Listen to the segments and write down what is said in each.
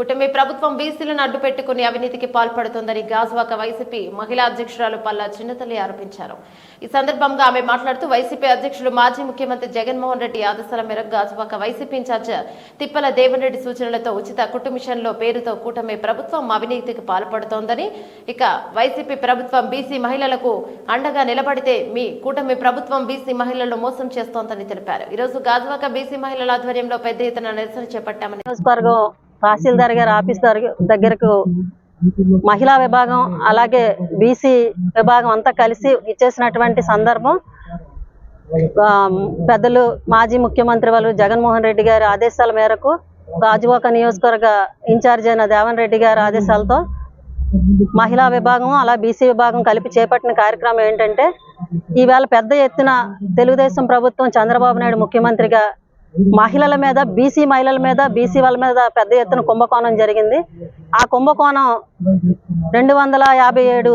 కుటుంబీ ప్రభుత్వం బీసీలను అడ్డు పెట్టుకుని అవినీతికి పాల్పడుతోందని గాజువాక వైసీపీ మహిళా అధ్యక్షురాలు పల్లా చిన్నతల్లి ఆరోపించారు. ఈ సందర్భంగా ఆమె మాట్లాడుతూ వైసీపీ అధ్యక్షులు మాజీ ముఖ్యమంత్రి జగన్మోహన్ రెడ్డి ఆదేశాల మేరకు గాజువాక వైసీపీ ఇన్ఛార్జ్ తిప్పల దేవన్ రెడ్డి సూచనలతో ఉచిత కుటుంబిషన్లో పేరుతో కూటమి ప్రభుత్వం అవినీతికి పాల్పడుతోందని ఇక వైసీపీ ప్రభుత్వం బీసీ మహిళలకు అండగా నిలబడితే మీ కూటమి ప్రభుత్వం బీసీ మహిళలను మోసం చేస్తోందని తెలిపారు. ఈరోజు గాజువాక బీసీ మహిళల ఆధ్వర్యంలో పెద్ద ఎత్తున నిరసన చేపట్టామని తహసీల్దార్ గారి ఆఫీస్ దగ్గరకు మహిళా విభాగం అలాగే బీసీ విభాగం అంతా కలిసి ఇచ్చేసినటువంటి సందర్భం ఆ, పెద్దలు మాజీ ముఖ్యమంత్రి వాళ్ళు జగన్మోహన్ రెడ్డి గారి ఆదేశాల మేరకు రాజువాక నియోజకవర్గ ఇన్ఛార్జ్ అయిన దేవన్ రెడ్డి గారి ఆదేశాలతో మహిళా విభాగం అలా బీసీ విభాగం కలిపి చేపట్టిన కార్యక్రమం ఏంటంటే ఈవేళ పెద్ద ఎత్తున తెలుగుదేశం ప్రభుత్వం చంద్రబాబు నాయుడు ముఖ్యమంత్రిగా మహిళల మీద బీసీ మహిళల మీద బీసీ వాళ్ళ మీద పెద్ద ఎత్తున కుంభకోణం జరిగింది. ఆ కుంభకోణం రెండు వందల యాభై ఏడు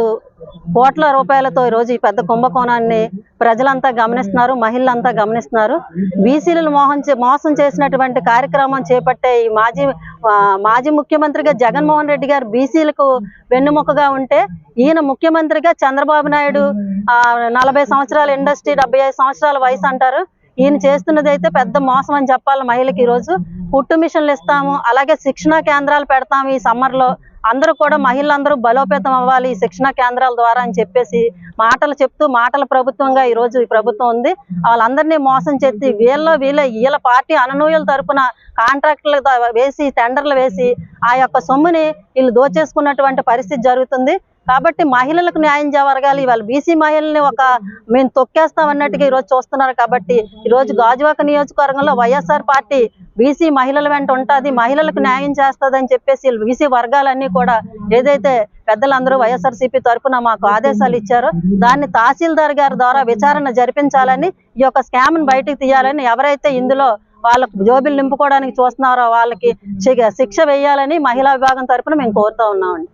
కోట్ల రూపాయలతో ఈరోజు ఈ పెద్ద కుంభకోణాన్ని ప్రజలంతా గమనిస్తున్నారు మహిళలంతా గమనిస్తున్నారు. బీసీలను మోహం చే- మోసం చేసినటువంటి కార్యక్రమం చేపట్టే ఈ మాజీ ఆ, మాజీ ముఖ్యమంత్రిగా జగన్మోహన్ రెడ్డి గారు బీసీలకు వెన్నుముకగా ఉంటే ఈయన ముఖ్యమంత్రిగా చంద్రబాబు నాయుడు ఆ, నలభై సంవత్సరాల ఇండస్ట్రీ డెబ్బై ఐదు సంవత్సరాల వయసు అంటారు. ఈయన చేస్తున్నది అయితే పెద్ద మోసం అని చెప్పాలి మహిళకి ఈ రోజు పుట్టు మిషన్లు ఇస్తాము అలాగే శిక్షణా కేంద్రాలు పెడతాము ఈ సమ్మర్లో. అందరూ కూడా మహిళలందరూ బలోపేతం అవ్వాలి ఈ శిక్షణా కేంద్రాల ద్వారా అని చెప్పేసి మాటలు చెప్తూ మాటల ప్రభుత్వంగా ఈ రోజు ఈ ప్రభుత్వం ఉంది. వాళ్ళందరినీ మోసం చేసి వీళ్ళ వీళ్ళ వీళ్ళ పార్టీ అననూయల తరపున కాంట్రాక్టులు వేసి టెండర్లు వేసి ఆ యొక్క సొమ్ముని వీళ్ళు దోచేసుకున్నటువంటి పరిస్థితి జరుగుతుంది. కాబట్టి మహిళలకు న్యాయం జరగాలి. ఇవాళ బీసీ మహిళల్ని ఒక మేము తొక్కేస్తాం అన్నట్టుగా ఈరోజు చూస్తున్నారు కాబట్టి ఈరోజు గాజువాక నియోజకవర్గంలో వైఎస్ఆర్ పార్టీ బీసీ మహిళల వెంట ఉంటుంది. మహిళలకు న్యాయం చేస్తుంది అని చెప్పేసి బీసీ వర్గాలన్నీ కూడా ఏదైతే పెద్దలందరూ వైఎస్ఆర్సీపీ తరఫున మాకు ఆదేశాలు ఇచ్చారో దాన్ని తహసీల్దార్ గారి ద్వారా విచారణ జరిపించాలని ఈ యొక్క స్కామ్ని బయటకు తీయాలని ఎవరైతే ఇందులో వాళ్ళకు జోబిలు నింపుకోవడానికి చూస్తున్నారో వాళ్ళకి శిక్ష వేయాలని మహిళా విభాగం తరఫున మేము కోరుతా ఉన్నామండి.